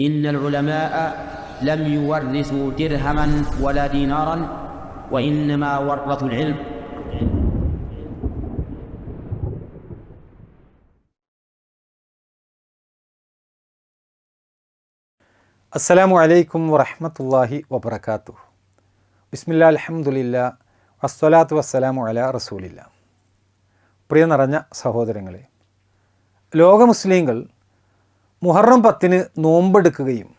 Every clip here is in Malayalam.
إن العلماء لم يورثوا درهما ولا دينارا وإنما ورثوا العلم അസ്സലാമു അലൈക്കും വറഹമത്തല്ലാഹി വബർക്കാത്തു ബിസ്മില്ല അലഹമുല്ല വസ്സലാത്തു വസ്സലാമു അല റസൂലില്ല പ്രിയ നിറഞ്ഞ സഹോദരങ്ങളെ ലോക മുസ്ലിങ്ങൾ മുഹറം പത്തിന് നോമ്പെടുക്കുകയും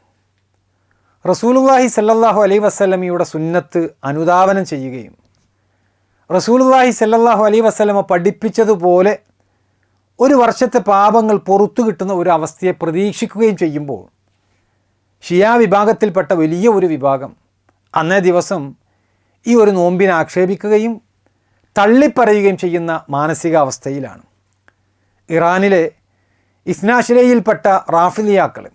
റസൂലുല്ലാഹി സല്ലല്ലാഹു അലൈ വസ്ലമിയുടെ സുന്നത്ത് അനുധാവനം ചെയ്യുകയും റസൂലുല്ലാഹി സല്ലല്ലാഹു അലൈ വസ്ലമ പഠിപ്പിച്ചതുപോലെ ഒരു വർഷത്തെ പാപങ്ങൾ പുറത്തു കിട്ടുന്ന ഒരു അവസ്ഥയെ പ്രതീക്ഷിക്കുകയും ചെയ്യുമ്പോൾ ഷിയാ വിഭാഗത്തിൽപ്പെട്ട വലിയ ഒരു വിഭാഗം അന്നേ ദിവസം ഈ ഒരു നോമ്പിനെ ആക്ഷേപിക്കുകയും തള്ളിപ്പറയുകയും ചെയ്യുന്ന മാനസികാവസ്ഥയിലാണ്. ഇറാനിലെ ഇസ്നാശിലയിൽപ്പെട്ട റാഫിലിയാക്കൾ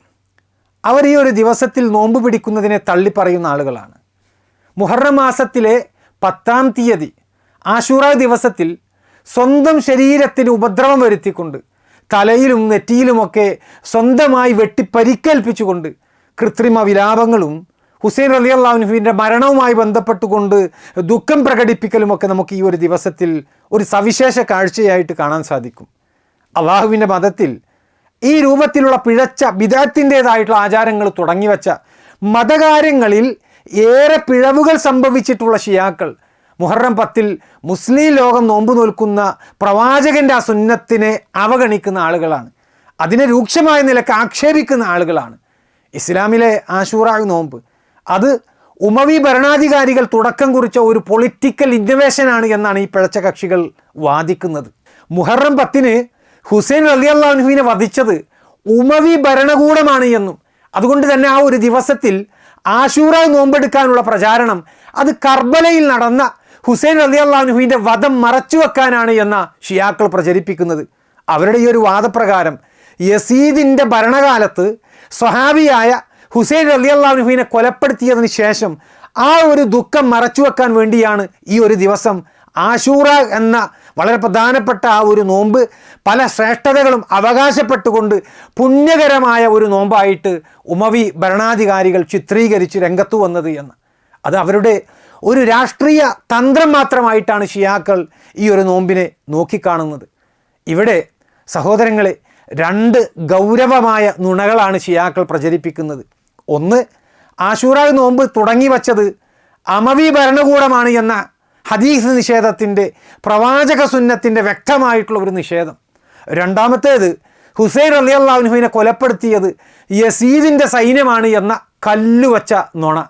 അവർ ഈ ഒരു ദിവസത്തിൽ നോമ്പ് പിടിക്കുന്നതിനെ തള്ളിപ്പറയുന്ന ആളുകളാണ്. മുഹറം മാസത്തിലെ പത്താം തീയതി ആശൂറ ദിവസത്തിൽ സ്വന്തം ശരീരത്തിന് ഉപദ്രവം വരുത്തിക്കൊണ്ട് തലയിലും നെറ്റിയിലുമൊക്കെ സ്വന്തമായി വെട്ടി പരിക്കേൽപ്പിച്ചുകൊണ്ട് കൃത്രിമ വിലാപങ്ങളും ഹുസൈൻ അലി അള്ളാഹുഹുവിന്റെ മരണവുമായി ബന്ധപ്പെട്ടുകൊണ്ട് ദുഃഖം പ്രകടിപ്പിക്കലുമൊക്കെ നമുക്ക് ഈ ഒരു ദിവസത്തിൽ ഒരു സവിശേഷ കാഴ്ചയായിട്ട് കാണാൻ സാധിക്കും. അള്ളാഹുവിന്റെ മതത്തിൽ ഈ രൂപത്തിലുള്ള പിഴച്ച ബിദാത്തിന്റേതായിട്ടുള്ള ആചാരങ്ങൾ തുടങ്ങിവെച്ച മതകാര്യങ്ങളിൽ ഏറെ പിഴവുകൾ സംഭവിച്ചിട്ടുള്ള ഷിയാക്കൾ. മുഹറം പത്തിൽ മുസ്ലിം ലോകം നോമ്പ് നോൽക്കുന്ന പ്രവാചകന്റെ ആ സുന്നത്തിനെ അവഗണിക്കുന്ന ആളുകളാണ്. അതിനെ രൂക്ഷമായ നിലയ്ക്ക് ആക്ഷേപിക്കുന്ന ആളുകളാണ്. ഇസ്ലാമിലെ ആശൂറാഗ് നോമ്പ്. അത് ഉമവി ഭരണാധികാരികൾ തുടക്കം കുറിച്ച ഒരു പൊളിറ്റിക്കൽ ഇന്നവേഷനാണ് എന്നാണ് ഈ പിഴച്ച കക്ഷികൾ വാദിക്കുന്നത്. മുഹറം പത്തിന് ഹുസൈൻ അലി അള്ളാഹുവിനെ വധിച്ചത് ഉമവി ഭരണകൂടമാണ് എന്നും. അതുകൊണ്ട് തന്നെ ആ ഒരു ദിവസത്തിൽ ആശൂറ നോമ്പെടുക്കാനുള്ള പ്രചാരണം അത് കർബലയിൽ നടന്ന ഹുസൈൻ അലി അള്ളാഹുവിന്റെ വധം മറച്ചു വെക്കാനാണ് എന്ന ഷിയാക്കൾ പ്രചരിപ്പിക്കുന്നത്. അവരുടെ ഈ ഒരു വാദപ്രകാരം യസീദിന്റെ ഭരണകാലത്ത് സ്വഹാബിയായ ഹുസൈൻ അലി അള്ളാഹുവിനെ കൊലപ്പെടുത്തിയതിന് ശേഷം ആ ഒരു ദുഃഖം മറച്ചു വെക്കാൻ വേണ്ടിയാണ് ഈ ഒരു ദിവസം ആശൂറ എന്ന വളരെ പ്രധാനപ്പെട്ട ആ ഒരു നോമ്പ് പല ശ്രേഷ്ഠതകളും അവകാശപ്പെട്ടുകൊണ്ട് പുണ്യകരമായ ഒരു നോമ്പായിട്ട് ഉമവി ഭരണാധികാരികൾ ചിത്രീകരിച്ച് രംഗത്തു വന്നത് എന്ന്. അത് അവരുടെ ഒരു രാഷ്ട്രീയ തന്ത്രം മാത്രമായിട്ടാണ് ഷിയാക്കൾ ഈ ഒരു നോമ്പിനെ നോക്കിക്കാണുന്നത്. ഇവിടെ സഹോദരങ്ങളെ രണ്ട് ഗൗരവമായ നുണകളാണ് ഷിയാക്കൾ പ്രചരിപ്പിക്കുന്നത്. ഒന്ന് ആശൂറായ നോമ്പ് തുടങ്ങി വച്ചത് അമവി ഭരണകൂടമാണ് എന്ന ഹദീസ് നിഷേധത്തിന്റെ പ്രവാചക സുന്നത്തിന്റെ വ്യക്തമായിട്ടുള്ള ഒരു നിഷേധം. രണ്ടാമത്തേത് ഹുസൈൻ അലി അള്ളാഹുനുഹുവിനെ കൊലപ്പെടുത്തിയത് യസീദിന്റെ സൈന്യമാണ് എന്ന കല്ലുവച്ച നുണ.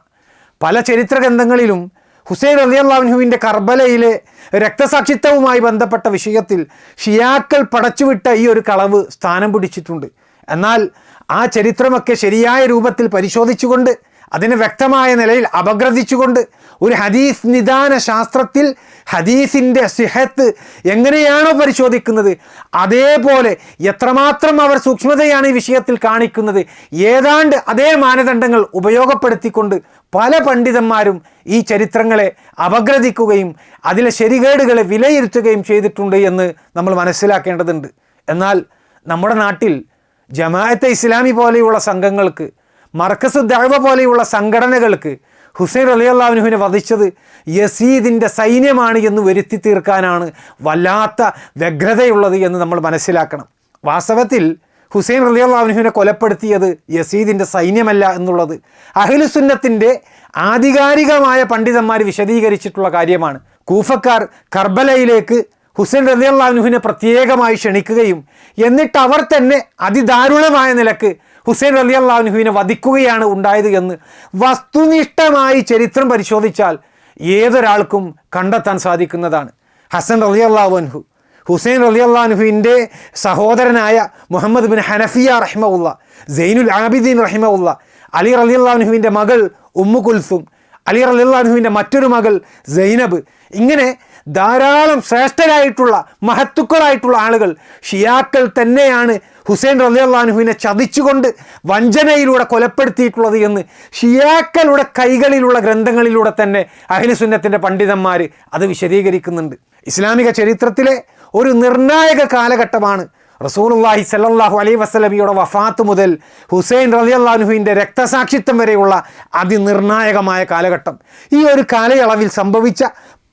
പല ചരിത്ര ഗ്രന്ഥങ്ങളിലും ഹുസൈൻ അലി അള്ളാഹുനുഹുവിന്റെ കർബലയിലെ രക്തസാക്ഷിത്വവുമായി ബന്ധപ്പെട്ട വിഷയത്തിൽ ഷിയാക്കൾ പടച്ചുവിട്ട ഈ ഒരു കളവ് സ്ഥാനം പിടിച്ചിട്ടുണ്ട്. എന്നാൽ ആ ചരിത്രമൊക്കെ ശരിയായ രൂപത്തിൽ പരിശോധിച്ചുകൊണ്ട് അതിനെ വ്യക്തമായ നിലയിൽ അപഗ്രഥിച്ചുകൊണ്ട് ഒരു ഹദീസ് നിദാന ശാസ്ത്രത്തിൽ ഹദീസിന്റെ സിഹത്ത് എങ്ങനെയാണോ പരിശോധിക്കുന്നത് അതേപോലെ എത്രമാത്രം അവർ സൂക്ഷ്മതയാണ് ഈ വിഷയത്തിൽ കാണിക്കുന്നത് ഏതാണ്ട് അതേ മാനദണ്ഡങ്ങൾ ഉപയോഗപ്പെടുത്തിക്കൊണ്ട് പല പണ്ഡിതന്മാരും ഈ ചരിത്രങ്ങളെ അപഗ്രഥിക്കുകയും അതിലെ ശരികേടുകളെ വിലയിരുത്തുകയും ചെയ്തിട്ടുണ്ട് എന്ന് നമ്മൾ മനസ്സിലാക്കേണ്ടതുണ്ട്. എന്നാൽ നമ്മുടെ നാട്ടിൽ ജമാഅത്തെ ഇസ്ലാമി പോലെയുള്ള സംഘങ്ങൾക്ക് മർക്കസ് ദഅവ പോലെയുള്ള സംഘടനകൾക്ക് ഹുസൈൻ അലി അള്ളാഹുനുവിനെ വധിച്ചത് യസീദിന്റെ സൈന്യമാണ് എന്ന് വരുത്തി തീർക്കാനാണ് വല്ലാത്ത വ്യഗ്രതയുള്ളത് എന്ന് നമ്മൾ മനസ്സിലാക്കണം. വാസ്തവത്തിൽ ഹുസൈൻ അലി അള്ളാഹുനുവിനെ കൊലപ്പെടുത്തിയത് യസീദിന്റെ സൈന്യമല്ല എന്നുള്ളത് അഹിലുസുന്നത്തിന്റെ ആധികാരികമായ പണ്ഡിതന്മാർ വിശദീകരിച്ചിട്ടുള്ള കാര്യമാണ്. കൂഫക്കാർ കർബലയിലേക്ക് ഹുസൈൻ റലി അള്ളാഹുനുവിനെ പ്രത്യേകമായി ക്ഷണിക്കുകയും എന്നിട്ട് അവർ തന്നെ അതിദാരുണമായ നിലയ്ക്ക് ഹുസൈൻ അലി അള്ളാഹുനുഹുവിനെ വധിക്കുകയാണ് ഉണ്ടായത് എന്ന് വസ്തുനിഷ്ഠമായി ചരിത്രം പരിശോധിച്ചാൽ ഏതൊരാൾക്കും കണ്ടെത്താൻ സാധിക്കുന്നതാണ്. ഹസൻ അലി അള്ളാഹുൻഹു ഹുസൈൻ അലി അള്ളാഹുനുഹുവിന്റെ സഹോദരനായ മുഹമ്മദ് ബിൻ ഹനഫിയ റഹിമുള്ള സൈനുൽ ആബിദ്ദീൻ റഹിമുള്ള അലി അലി അള്ളാഹുനുഹുവിന്റെ മകൾ ഉമ്മു കുൽസും അലി അലി അള്ളാഹുനുവിന്റെ മറ്റൊരു മകൾ സൈനബ്. ഇങ്ങനെ ധാരാളം ശ്രേഷ്ഠരായിട്ടുള്ള മഹത്തുക്കളായിട്ടുള്ള ആളുകൾ ഷിയാക്കൾ തന്നെയാണ് ഹുസൈൻ റലിയല്ലാഹുവിനെ ചതിച്ചുകൊണ്ട് വഞ്ചനയിലൂടെ കൊലപ്പെടുത്തിയിട്ടുള്ളത് എന്ന് ഷിയാക്കളുടെ കൈകളിലുള്ള ഗ്രന്ഥങ്ങളിലൂടെ തന്നെ അഹിലുസുന്നത്തിന്റെ പണ്ഡിതന്മാർ അത് വിശദീകരിക്കുന്നുണ്ട്. ഇസ്ലാമിക ചരിത്രത്തിലെ ഒരു നിർണായക കാലഘട്ടമാണ് റസൂലുള്ളാഹി സല്ലല്ലാഹു അലൈഹി വസല്ലമയുടെ വഫാത്ത് മുതൽ ഹുസൈൻ റളിയല്ലാഹുവിന്റെ രക്തസാക്ഷിത്വം വരെയുള്ള അതിനിർണായകമായ കാലഘട്ടം. ഈ ഒരു കാലയളവിൽ സംഭവിച്ച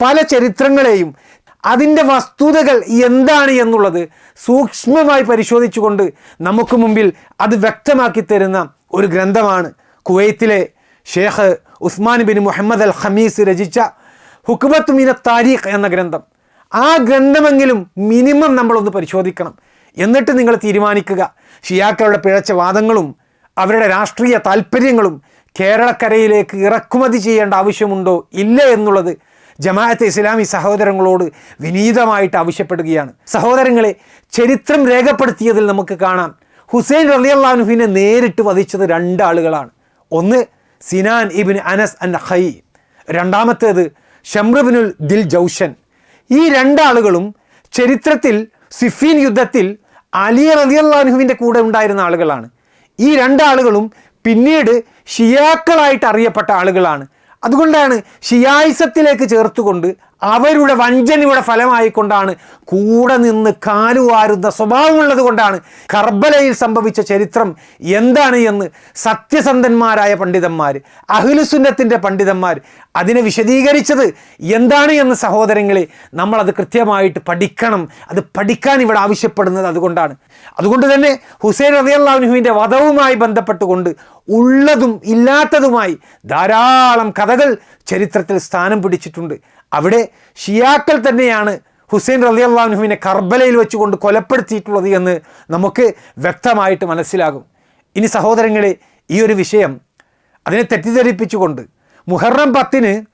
പല ചരിത്രങ്ങളെയും അതിന്റെ വസ്തുതകൾ എന്താണ് എന്നുള്ളത് സൂക്ഷ്മമായി പരിശോധിച്ചുകൊണ്ട് നമുക്ക് മുമ്പിൽ അത് വ്യക്തമാക്കി തരുന്ന ഒരു ഗ്രന്ഥമാണ്. കുവൈത്തിലെ Sheikh Usman bin Muhammad al Hamis രചിച്ച ഹുക്കുമത്ത് മിന താരീഖ് എന്ന ഗ്രന്ഥം. ആ ഗ്രന്ഥമെങ്കിലും മിനിമം നമ്മളൊന്ന് പരിശോധിക്കണം. എന്നിട്ട് നിങ്ങൾ തീരുമാനിക്കുക. ഷിയാക്കളുടെ പിഴച്ച വാദങ്ങളും അവരുടെ രാഷ്ട്രീയ താല്പര്യങ്ങളും കേരളക്കരയിലേക്ക് ഇറക്കുമതി ചെയ്യേണ്ട ആവശ്യമുണ്ടോ? ഇല്ല എന്നുള്ളത് ജമാഅത്തെ ഇസ്ലാമി സഹോദരങ്ങളോട് വിനീതമായിട്ട് ആവശ്യപ്പെടുകയാണ്. സഹോദരങ്ങളെ ചരിത്രം രേഖപ്പെടുത്തിയതിൽ നമുക്ക് കാണാം. ഹുസൈൻ റലിയല്ലാഹുവിനെ നേരിട്ട് വധിച്ചത് രണ്ടാളുകളാണ് ഒന്ന് സിനാൻ ഇബിൻ അനസ് അൻ ഹൈ രണ്ടാമത്തേത് ഷംറുബിനുൽ ദിൽ ജൗഷൻ ഈ രണ്ടാളുകളും ചരിത്രത്തിൽ സിഫീൻ യുദ്ധത്തിൽ അലി റലിയല്ലാഹുവിന്റെ കൂടെ ഉണ്ടായിരുന്ന ആളുകളാണ്. ഈ രണ്ടാളുകളും പിന്നീട് ഷിയാക്കളായിട്ട് അറിയപ്പെട്ട ആളുകളാണ്. അതുകൊണ്ടാണ് ഷിയായിസത്തിലേക്ക് ചേർത്തുകൊണ്ട് അവരുടെ വഞ്ചനയുടെ ഫലമായിക്കൊണ്ടാണ് കൂടെ നിന്ന് കാലുവാരുന്ന സ്വഭാവമുള്ളത് കൊണ്ടാണ് കർബലയിൽ സംഭവിച്ച ചരിത്രം എന്താണ് എന്ന് സത്യസന്ധന്മാരായ പണ്ഡിതന്മാർ അഖിലുസുന്നത്തിന്റെ പണ്ഡിതന്മാർ അതിനെ വിശദീകരിച്ചത് എന്താണ് എന്ന് സഹോദരങ്ങളെ നമ്മളത് കൃത്യമായിട്ട് പഠിക്കണം. അത് പഠിക്കാൻ ഇവിടെ ആവശ്യപ്പെടുന്നത് അതുകൊണ്ടാണ്. അതുകൊണ്ട് തന്നെ ഹുസൈൻ റബിയല്ലാഹുവിന്റെ വധവുമായി ബന്ധപ്പെട്ടുകൊണ്ട് ഉള്ളതും ഇല്ലാത്തതുമായി ധാരാളം കഥകൾ ചരിത്രത്തിൽ സ്ഥാനം പിടിച്ചിട്ടുണ്ട്. അവിടെ ഷിയാക്കൾ തന്നെയാണ് ഹുസൈൻ റലി അള്ളാഹുവിനെ കർബലയിൽ വെച്ചുകൊണ്ട് കൊലപ്പെടുത്തിയിട്ടുള്ളത് എന്ന് നമുക്ക് വ്യക്തമായിട്ട് മനസ്സിലാകും. ഇനി സഹോദരങ്ങളെ ഈ ഒരു വിഷയം അതിനെ തെറ്റിദ്ധരിപ്പിച്ചുകൊണ്ട് മുഹറം പത്തിന്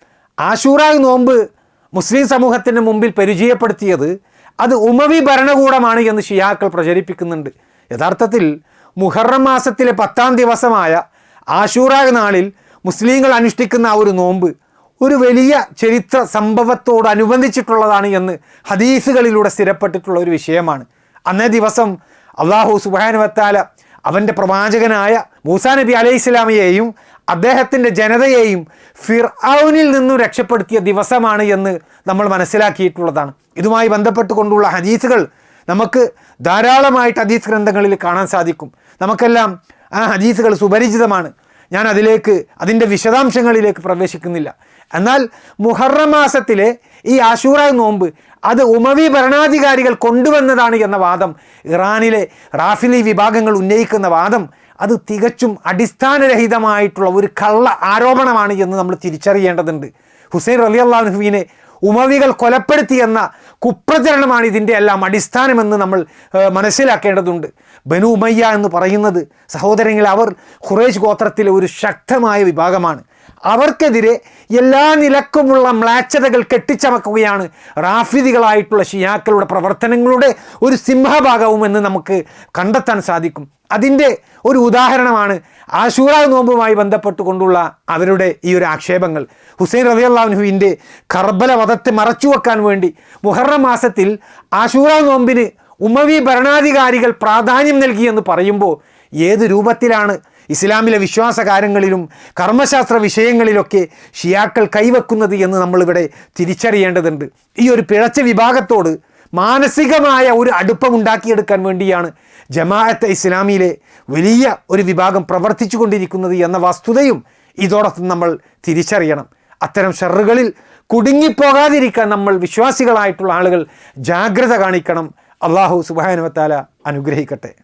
ആശൂറായി നോമ്പ് മുസ്ലിം സമൂഹത്തിന് മുമ്പിൽ പരിചയപ്പെടുത്തിയത് അത് ഉമവി ഭരണകൂടമാണ് എന്ന് ഷിയാക്കൾ പ്രചരിപ്പിക്കുന്നുണ്ട്. യഥാർത്ഥത്തിൽ മുഹറം മാസത്തിലെ പത്താം ദിവസമായ ആശൂറ നാളിൽ മുസ്ലിങ്ങൾ അനുഷ്ഠിക്കുന്ന ആ ഒരു നോമ്പ് ഒരു വലിയ ചരിത്ര സംഭവത്തോടനുബന്ധിച്ചിട്ടുള്ളതാണ് എന്ന് ഹദീസുകളിലൂടെ സ്ഥിരപ്പെട്ടിട്ടുള്ള ഒരു വിഷയമാണ്. അന്നേ ദിവസം അള്ളാഹു സുബാനുവത്താല അവന്റെ പ്രവാചകനായ മൂസാ നബി അലൈഹി ഇസ്ലാമിയെയും അദ്ദേഹത്തിന്റെ ജനതയെയും ഫിർഔനിൽ നിന്നും രക്ഷപ്പെടുത്തിയ ദിവസമാണ് എന്ന് നമ്മൾ മനസ്സിലാക്കിയിട്ടുള്ളതാണ്. ഇതുമായി ബന്ധപ്പെട്ടുകൊണ്ടുള്ള ഹദീസുകൾ നമുക്ക് ധാരാളമായിട്ട് ഹദീസ് ഗ്രന്ഥങ്ങളിൽ കാണാൻ സാധിക്കും. നമുക്കെല്ലാം ആ ഹദീസുകൾ സുപരിചിതമാണ്. ഞാൻ അതിലേക്ക് അതിന്റെ വിശദാംശങ്ങളിലേക്ക് പ്രവേശിക്കുന്നില്ല. എന്നാൽ മുഹറം മാസത്തിലെ ഈ ആശൂറ നോമ്പ് അത് ഉമവി ഭരണാധികാരികൾ കൊണ്ടുവന്നതാണ് എന്ന വാദം ഇറാനിലെ റാഫിലി വിഭാഗങ്ങൾ ഉന്നയിക്കുന്ന വാദം അത് തികച്ചും അടിസ്ഥാനരഹിതമായിട്ടുള്ള ഒരു കള്ള ആരോപണമാണ് എന്ന് നമ്മൾ തിരിച്ചറിയേണ്ടതുണ്ട്. ഹുസൈൻ റലി അള്ളാഹുവിനെ ഉമവികൾ കൊലപ്പെടുത്തിയെന്ന കുപ്രചരണമാണ് ഇതിന്റെ എല്ലാം അടിസ്ഥാനമെന്ന് നമ്മൾ മനസ്സിലാക്കേണ്ടതുണ്ട്. ബനു ഉമയ്യ എന്ന് പറയുന്നത് സഹോദരങ്ങൾ അവർ ഖുറേഷ് ഗോത്രത്തിലെ ഒരു ശക്തമായ വിഭാഗമാണ്. അവർക്കെതിരെ എല്ലാ നിലക്കുമുള്ള മ്ലാച്ചതകൾ കെട്ടിച്ചമക്കുകയാണ് റാഫിദികളായിട്ടുള്ള ഷിയാക്കളുടെ പ്രവർത്തനങ്ങളുടെ ഒരു സിംഹഭാഗവും എന്ന് നമുക്ക് കണ്ടെത്താൻ സാധിക്കും. അതിന്റെ ഒരു ഉദാഹരണമാണ് ആശൂറ നോമ്പുമായി ബന്ധപ്പെട്ടുകൊണ്ടുള്ള അവരുടെ ഈ ഒരു ആക്ഷേപങ്ങൾ. ഹുസൈൻ റബിയല്ലാഹുവിന്റെ കർബല വധത്തെ മറച്ചുവെക്കാൻ വേണ്ടി മുഹറം മാസത്തിൽ ആശൂറ നോമ്പിന് ഉമവി ഭരണാധികാരികൾ പ്രാധാന്യം നൽകിയെന്ന് പറയുമ്പോൾ ഏത് രൂപത്തിലാണ് ഇസ്ലാമിലെ വിശ്വാസ കാര്യങ്ങളിലും കർമ്മശാസ്ത്ര വിഷയങ്ങളിലൊക്കെ ഷിയാക്കൾ കൈവെക്കുന്നത് എന്ന് നമ്മളിവിടെ തിരിച്ചറിയേണ്ടതുണ്ട്. ഈ ഒരു പിഴച്ച വിഭാഗത്തോട് മാനസികമായ ഒരു അടുപ്പം ഉണ്ടാക്കിയെടുക്കാൻ വേണ്ടിയാണ് ജമാഅത്തെ ഇസ്ലാമിയിലെ വലിയ ഒരു വിഭാഗം പ്രവർത്തിച്ചു കൊണ്ടിരിക്കുന്നത് എന്ന വസ്തുതയും ഇതോടൊപ്പം നമ്മൾ തിരിച്ചറിയണം. അത്തരം ഷെറുകളിൽ കുടുങ്ങിപ്പോകാതിരിക്കാൻ നമ്മൾ വിശ്വാസികളായിട്ടുള്ള ആളുകൾ ജാഗ്രത കാണിക്കണം. അള്ളാഹു സുബാനുവത്താല അനുഗ്രഹിക്കട്ടെ.